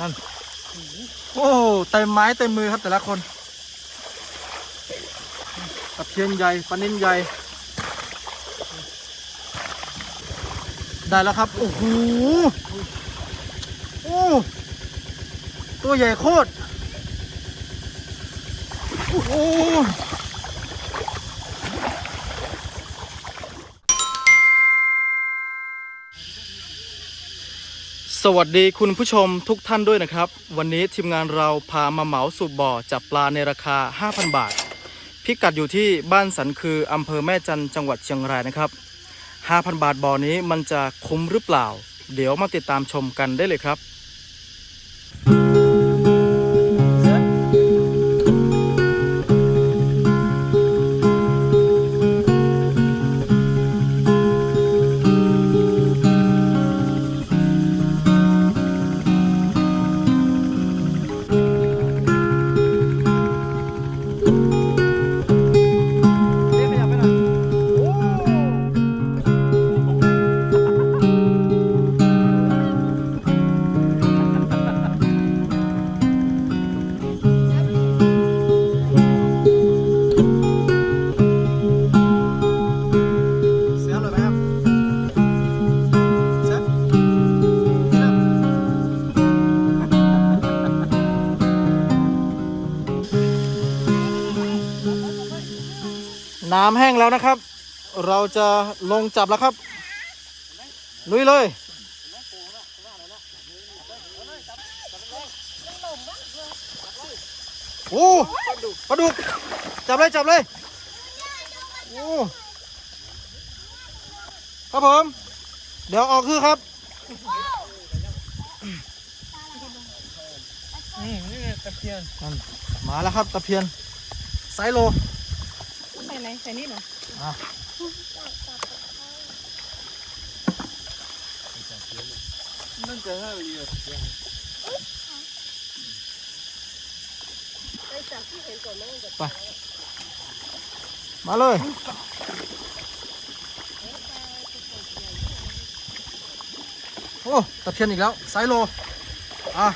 นั่น โอ้เต็มไม้เต็มมือครับแต่ละคนตะเพียนใหญ่ปลานินใหญ่ ได้แล้วครับ โอ้โหโอ้ตัวใหญ่โคตร โอ้ สวัสดีคุณผู้ชมทุกท่านด้วยนะครับ วันนี้ทีมงานเราพามาเหมาสูบบ่อจับปลาในราคา 5,000 บาท พิกัดอยู่ที่บ้านสันคืออำเภอแม่จันจังหวัดเชียงรายนะครับ 5,000 บาทบ่อนี้มันจะคุ้มหรือเปล่า เดี๋ยวมาติดตามชมกันได้เลยครับ น้ำแห้งแล้วนะครับ เราจะลงจับแล้วครับ ลุยเลยโอ้ปลาดุกจับเลยจับเลยโอ้ครับผม เดี๋ยวออกคือครับนี่นี่ตะเพียนนั่นมาแล้วครับตะเพียนไซส์โลใส่ ไหนใส่นี่เหรออะนั่นจะห้าเรียไปมาเลยโอ้ตะเพียนอีกแล้วไซโล อะ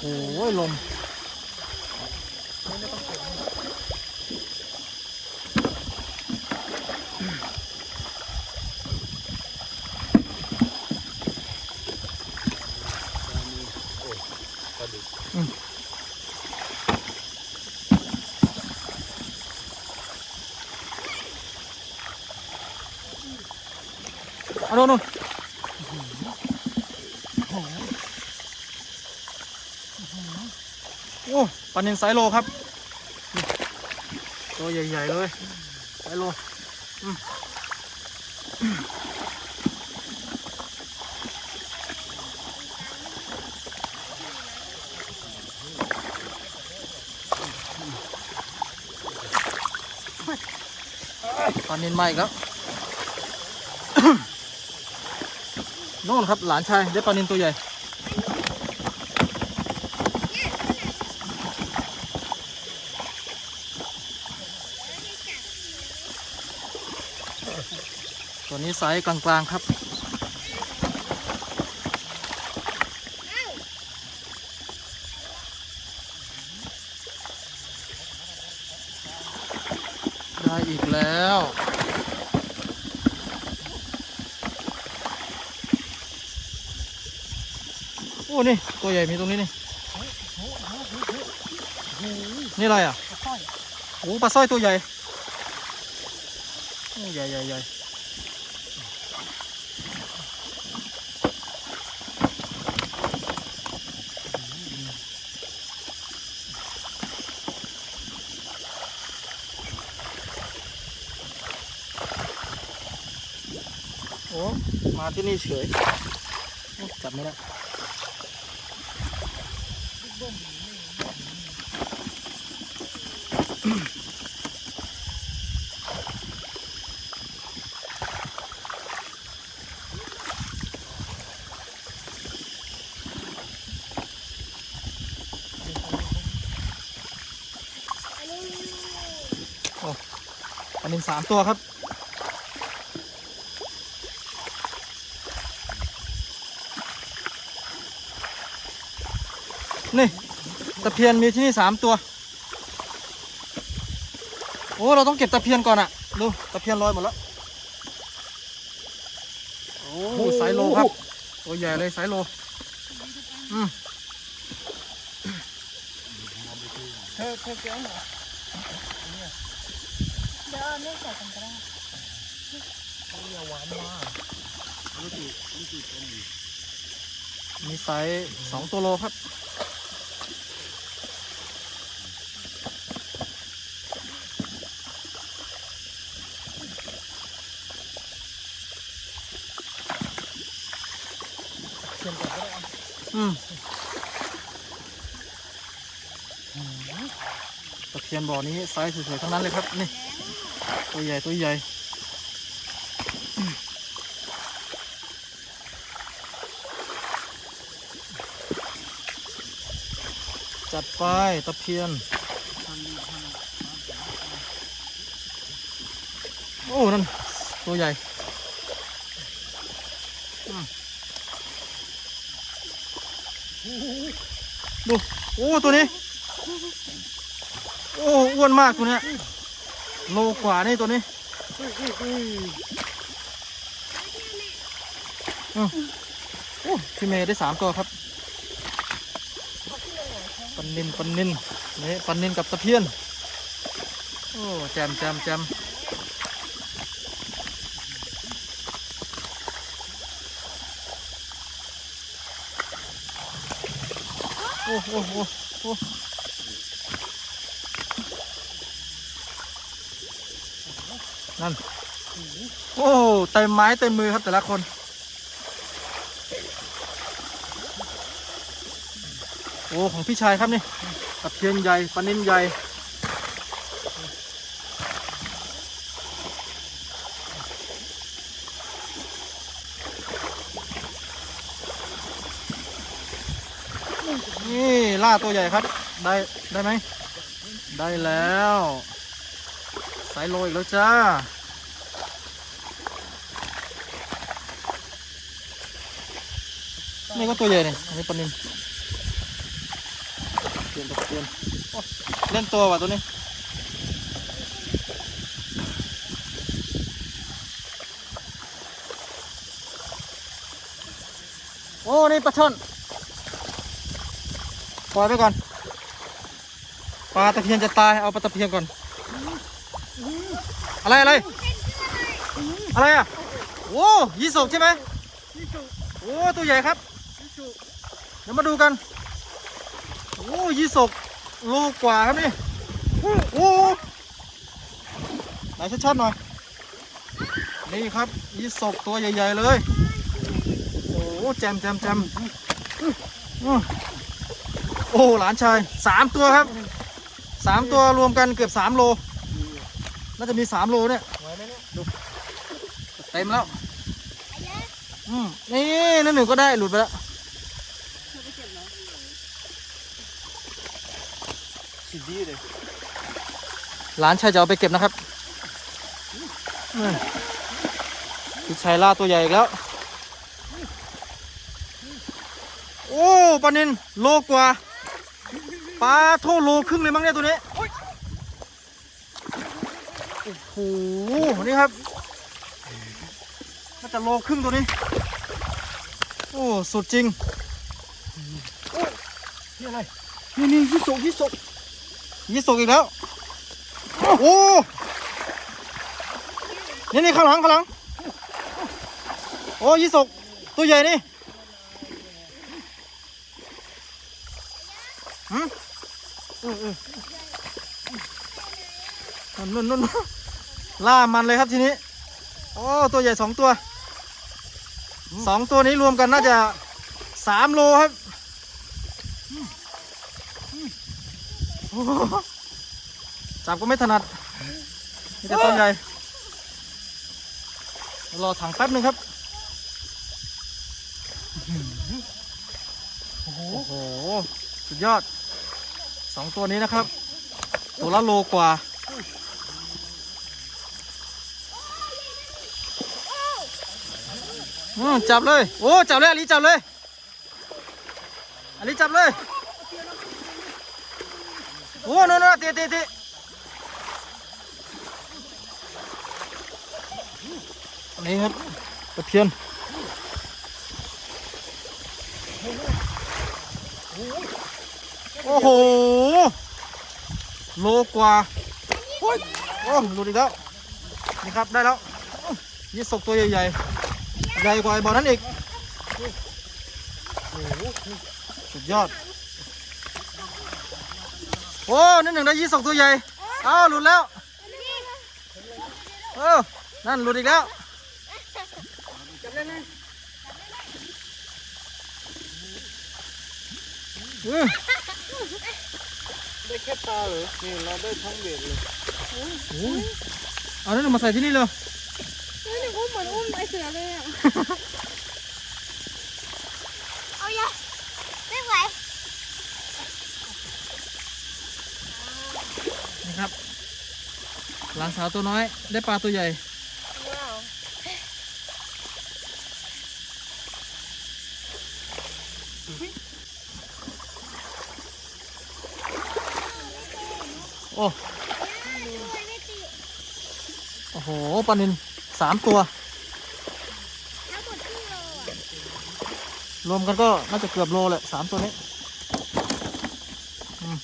โอ้โหลม เอาโน่นนู่นโอ้ ปลานินไซส์โลครับนี่ตัวใหญ่ๆเลยไซส์โลอืมปลานินมาอีกแล้วโน่นครับหลานชายได้ปลานินตัวใหญ่ ไซส์กลางๆครับ ได้อีกแล้วโอ้นี่ ตัวใหญ่มีตรงนี้นี่ นี่อะไรอะสร้อยโอ้ปลาสร้อยตัวใหญ่ ใหญ่ใหญ่ใหญ่ โอ้มาที่นี่เฉยจับไม่ได้อันนี้สามตัวครับ นี่ตะเพียนมีที่นี่สามตัว โอ้เราต้องเก็บตะเพียนก่อนอะดูตะเพียนลอยหมดแล้ว โอ้สายโลครับตัวใหญ่เลยสายโล อืมเธอเธอแก้วเหรอเดี๋ยวเอาเลือใส่กันก็ได้อย่าหวานมากมีไซส์สองตัวโลครับ เชื่อมกันก็ได้เอา อืม ตะเพียนบ่อนี้ไซส์สวยๆทั้งนั้นเลยครับนี่ ตัวใหญ่ตัวใหญ่จัดไปตะเพียน โอ้ นั่น ตัวใหญ่ ดูโอ้ตัวนี้ โอ้อ้วนมากตัวเนี้ยโลกว่านี่ตัวนี้โอ้พี่เมย์ได้สามตัวครับปันนินปันนินนี่ปันนินกับตะเพียน โอ้แจมแจมแจม อ้โอ้โอ้โอ้นั่น โอ้เต็มไม้เต็มมือครับแต่ละคนโอ้ของพี่ชายครับนี่ตะเพียนใหญ่ปลานินใหญ่ นี่ล่าตัวใหญ่ครับ ได้ได้ไหม ได้แล้ว สายโลอีกแล้วจ้า นี่ก็ตัวใหญ่เนี่ยอันนี้ปนินเปลี่ยนตะเพียนเล่นตัวว่ะตัวนี้โอ้ นี่ปลาช่อน ปล่อยไปก่อน ปลาตะเพียนจะตาย เอาปลาตะเพียนก่อน อะไรอะไร อะไรอะโอ้ยี่สกใช่ไหมนี่สุโอ้ตัวใหญ่ครับนี่สุเดี๋ยวมาดูกันโอ้ยี่สกโลกว่าครับนี่โอ้หไหนชัดๆหน่อย นี่ครับยี่สกตัวใหญ่ ๆ เลย โอ้แจมแจมแจมอ โอ้หลานชายสามตัวครับสามตัวรวมกันเกือบสามโล น่าจะมีสามโลเนี่ยไหวไหมเนี่ยเต็มแล้วอืมนี่นั่นหนึ่งก็ได้หลุดไปแล้วสุดดีเลยหลานชายจะเอาไปเก็บนะครับอืมพี่ชายล่าตัวใหญ่อีกแล้ว โอ้ปลานินโลกว่า ปลาโทโลครึ่งเลยมั้งเนี่ยตัวนี้โอ้โหนี่ครับน่าจะโลครึ่งตัวนี้ โอ้สุดจริงนี่อะไรนี่นี่ยี่สุยี่สุยี่สกอีกแล้วโอ้นี่นี่ข้างหลังข้างหลังโอ้ยี่สกตัวใหญ่นี่หืม เออนุ่นนุ่นล่ามันเลยครับทีนี้ โอ้ตัวใหญ่สองตัวสองตัวนี้รวมกันน่าจะสามโลครับจับก็ไม่ถนัดมีแต่ตัวใหญ่รอถังแป๊บนึงครับโอ้โห สุดยอด สองตัวนี้นะครับ ตัวละโลกว่าอืมจับเลย โอ้ จับเลยอลิจับเลยอลิจับเลยเอ้โน่นน่ะเตะเตะเตะนี่ครับตะเพียนโโอ้โห โลกว่า โอ้ยโอ้หลุดอีกแล้ว นี่ครับได้แล้วยี่สกตัวใหญ่ๆ ใหญ่กว่าไอ้บอลนั้นอีก โอ้โห สุดยอด โอ้นั่นหนึ่งได้ยี่สองตัวใหญ่ เอ้าหลุดแล้ว เออ นั่นหลุดอีกแล้วอือได้ แค่ปลาเหรอนี่เราได้ทั้งเบ็ดเลยเอานั่นมาใส่ที่นี่เลยเฮ้ยหนูอุ้มเหมือนอุ้มไอเสือเลยอะ เอาอย่าไม่ไหวนี่ครับ หลานสาวตัวน้อย ได้ปลาตัวใหญ่ ว้าว อ้โอ้โหปลานินสามตัวทั้งหมดครึ่งโลอะรวมกันก็น่าจะเกือบโลแหละสามตัวนี้อืม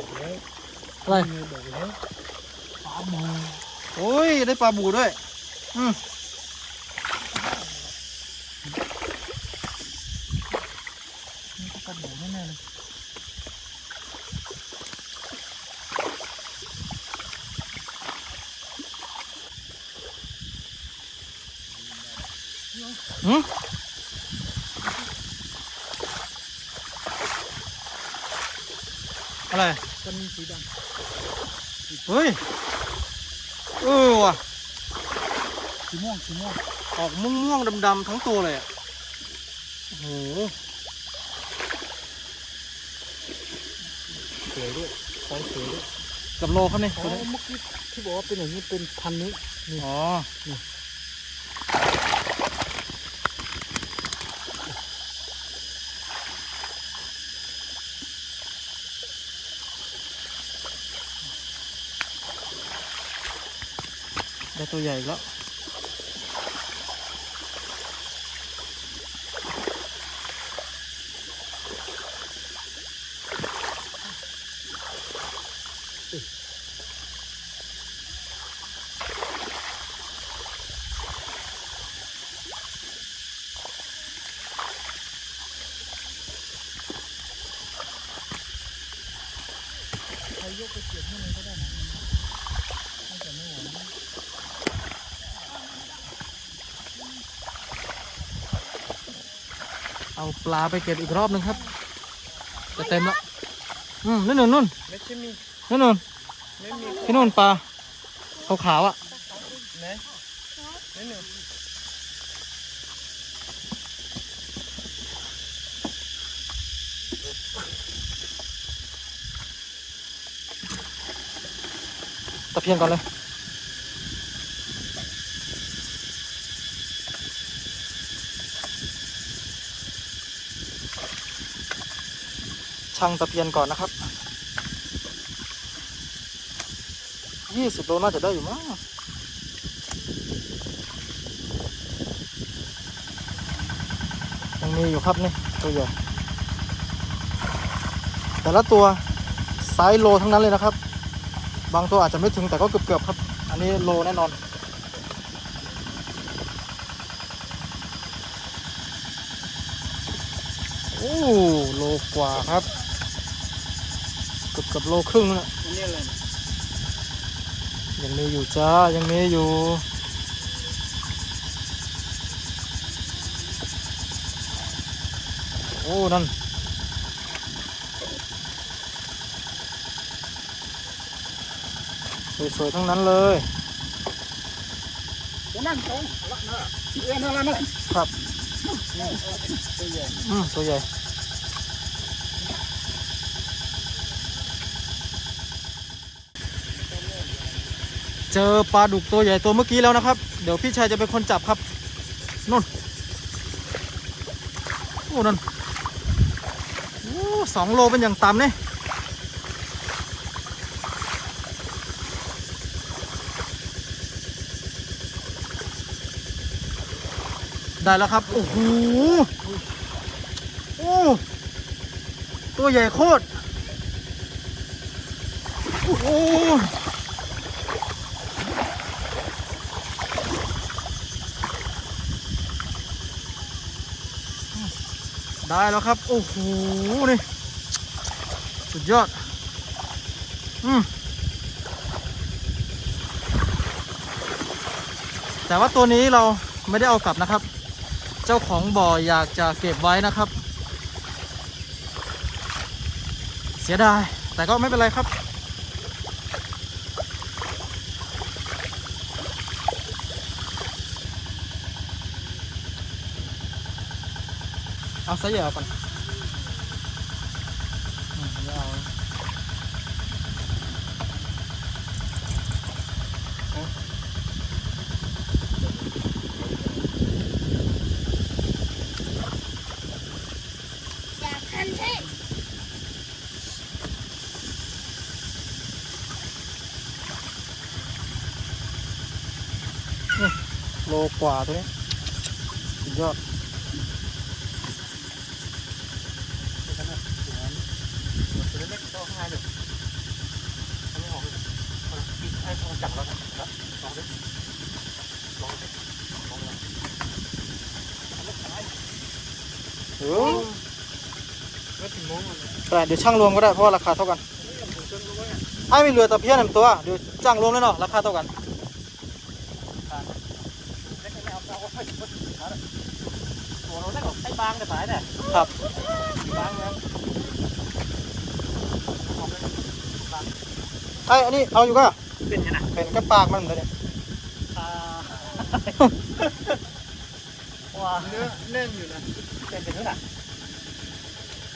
อะไรนี่บอกแล้วปลาหมอโอ้ย ได้ปลาบูด้วย อืมนี่ก็ปลาบูแน่ๆเลยหืมอะไร กันสีด เฮ้ย เออว่ะำสีม่วงสีม่วงออกม่วงม่วงๆดำๆทั้งตัวเลยอะโอ้โหสวยด้วยไซส์สวยด้วยกับโลครับเนี่ยอ๋อตัวนี้เมื่อกี้ที่บอกว่าเป็นอย่างนี้เป็นพันนี้ อ๋อ ตัวใหญ่กแล้ว ใครยกไปเก็บให้มันก็ได้นะน่าจะไม่ไหวนะ เอา ปลาไปเก็บอีกรอบหนึงครับ จะเต็มแล้วอืมนู่นนู่นนู่นไม่ใช่มีนู่นนู่นไม่มีที่นู่นปลาขาวๆอะไหนนี่หนึ่งตะเพียนก่อนเลย ช่างตะเพียนก่อนนะครับยี่สิบโลน่าจะได้อยู่มั้งยังมีอยู่ครับนี่ตัวใหญ่แต่ละตัวไซส์โลทั้งนั้นเลยนะครับ บางตัวอาจจะไม่ถึงแต่ก็เกือบๆครับ อันนี้โลแน่นอนโอ้โลกว่าครับ กือบกับโลครึ่งแล้วอันนี้อะไรนะยังมีอยู่จ้า ยังมีอยู่โอ้นั่นสวยๆทั้งนั้นเลยนั่นตรงละนะเอ็นอะไรนั่นครับตัวใหญ่ อืมตัวใหญ่ เจอปลาดุกตัวใหญ่ตัวเมื่อกี้แล้วนะครับ เดี๋ยวพี่ชายจะเป็นคนจับครับนู่นโอ้นั่นโอ้สองโลเป็นอย่างต่ำเนี่ยได้แล้วครับ โอ้โหโอ้ตัวใหญ่โคตร โอ้ ได้แล้วครับ โอ้โห นี่ สุดยอด อืมแต่ว่าตัวนี้เราไม่ได้เอากลับนะครับ เจ้าของบ่ออยากจะเก็บไว้นะครับ เสียดาย แต่ก็ไม่เป็นไรครับ เอาซะเหยอะก่อนอืมไม่เอาอยากทันใช่โลกว่าตัวนี้สุดยอด ตัวเล็กตัวข้างในเด็กอันนี้ออกเลยปิดให้ทองจับแล้วครับลองดิลองดิลองเลย เออ ไม่ถึงโมงเลย แต่เดี๋ยวช่างรวมก็ได้เพราะว่าราคาเท่ากันไอ้มีเรือตะเพียนหนึ่งตัวเดี๋ยวจ้างรวมเลยเนาะราคาเท่ากันตัวเราได้หรอกไอ้บางแต่สายเนี่ยครับบางนะไอ้อันนี้เอาอยู่ก็เป็นยังไงเป็นกระปากมันเหมือนกันเนี่ยอ่าว้าเนื้อแน่นอยู่นะเป็นเป็นเท่าไหร่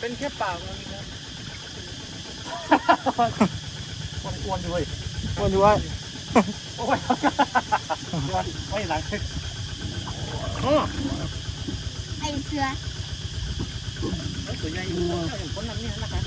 เป็นแค่ปากมันนะอ้วนๆอยู่เว้ยวนอยู่ไว้โอ้ยไม่หลังอ๋อไอเสือตัวใหญ่อยู่คนนั้นนี่นะครั